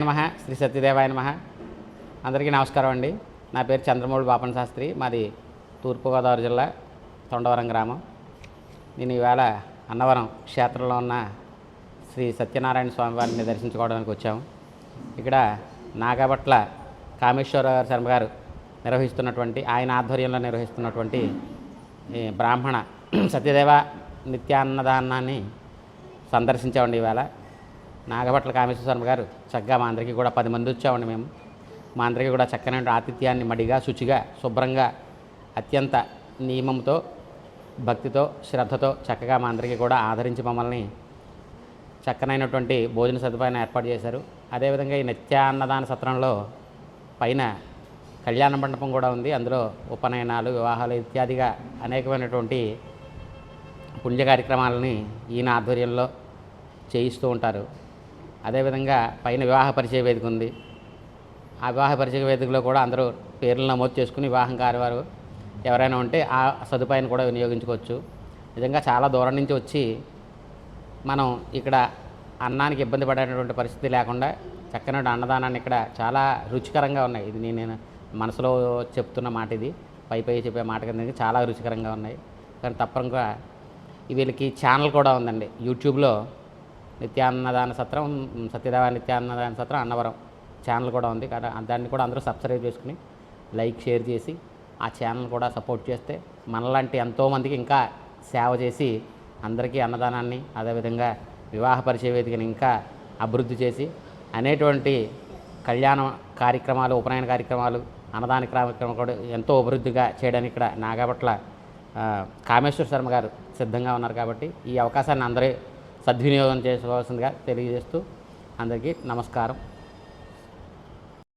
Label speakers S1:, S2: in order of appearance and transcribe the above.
S1: నమ. శ్రీ సత్యదేవాయ నమ. అందరికీ నమస్కారం అండి. నా పేరు చంద్రమౌళి బాపన్ శాస్త్రి. మాది తూర్పుగోదావరి జిల్లా తొండవరం గ్రామం. నేను ఈవేళ అన్నవరం క్షేత్రంలో ఉన్న శ్రీ సత్యనారాయణ స్వామి వారిని దర్శించుకోవడానికి వచ్చాము ఇక్కడ నాగపట్ల కామేశ్వరరావు శర్మ గారు నిర్వహిస్తున్నటువంటి ఆయన ఆధ్వర్యంలో నిర్వహిస్తున్నటువంటి ఈ బ్రాహ్మణ సత్యదేవ నిత్యాన్నదానాన్ని సందర్శించామండి ఈవేళ. నాగపట్ల కామేశ్వర శర్మ గారు చక్కగా మా అందరికీ కూడా పది మంది వచ్చామండి మేము. మా అందరికీ కూడా చక్కని ఆతిథ్యాన్ని మడిగా శుచిగా శుభ్రంగా అత్యంత నియమంతో భక్తితో శ్రద్ధతో చక్కగా మా అందరికీ కూడా ఆదరించి మమ్మల్ని చక్కనైనటువంటి భోజన సదుపాయాన్ని ఏర్పాటు చేశారు. అదేవిధంగా ఈ నిత్యాన్నదాన సత్రంలో పైన కళ్యాణ మండపం కూడా ఉంది. అందులో ఉపనయనాలు వివాహాలు ఇత్యాదిగా అనేకమైనటువంటి పుణ్య కార్యక్రమాలని ఈయన ఆధ్వర్యంలో చేయిస్తూ ఉంటారు. అదేవిధంగా పైన వివాహ పరిచయ వేదిక ఉంది. ఆ వివాహ పరిచయ వేదికలో కూడా అందరూ పేర్లు నమోదు చేసుకుని వివాహం కానివారు ఎవరైనా ఉంటే ఆ సదుపాయాన్ని కూడా వినియోగించుకోవచ్చు. నిజంగా చాలా దూరం నుంచి వచ్చి మనం ఇక్కడ అన్నానికి ఇబ్బంది పడేటటువంటి పరిస్థితి లేకుండా చక్కని అన్నదానాన్ని ఇక్కడ చాలా రుచికరంగా ఉన్నాయి. ఇది నేను మనసులో చెప్తున్న మాట ఇది. పై పై చెప్పే మాట కింద చాలా రుచికరంగా ఉన్నాయి. కానీ తప్పకుండా వీళ్ళకి ఛానల్ కూడా ఉందండి. యూట్యూబ్లో నిత్యాన్నదాన సత్రం సత్యదేవ నిత్యాన్నదాన సత్రం అన్నవరం ఛానల్ కూడా ఉంది. కదా దాన్ని కూడా అందరూ సబ్స్క్రైబ్ చేసుకుని లైక్ షేర్ చేసి ఆ ఛానల్ కూడా సపోర్ట్ చేస్తే మనలాంటి ఎంతోమందికి ఇంకా సేవ చేసి అందరికీ అన్నదానాన్ని అదేవిధంగా వివాహ పరిచయ వేదికని ఇంకా అభివృద్ధి చేసి అనేటువంటి కళ్యాణ కార్యక్రమాలు ఉపనయన కార్యక్రమాలు అన్నదాన కార్యక్రమాలు కూడా ఎంతో అభివృద్ధిగా చేయడానికి ఇక్కడ నాగపట్ల కామేశ్వర శర్మ గారు సిద్ధంగా ఉన్నారు కాబట్టి ఈ అవకాశాన్ని అందరూ సద్వినియోగం చేసుకోవాల్సిందిగా తెలియజేస్తూ అందరికీ నమస్కారం.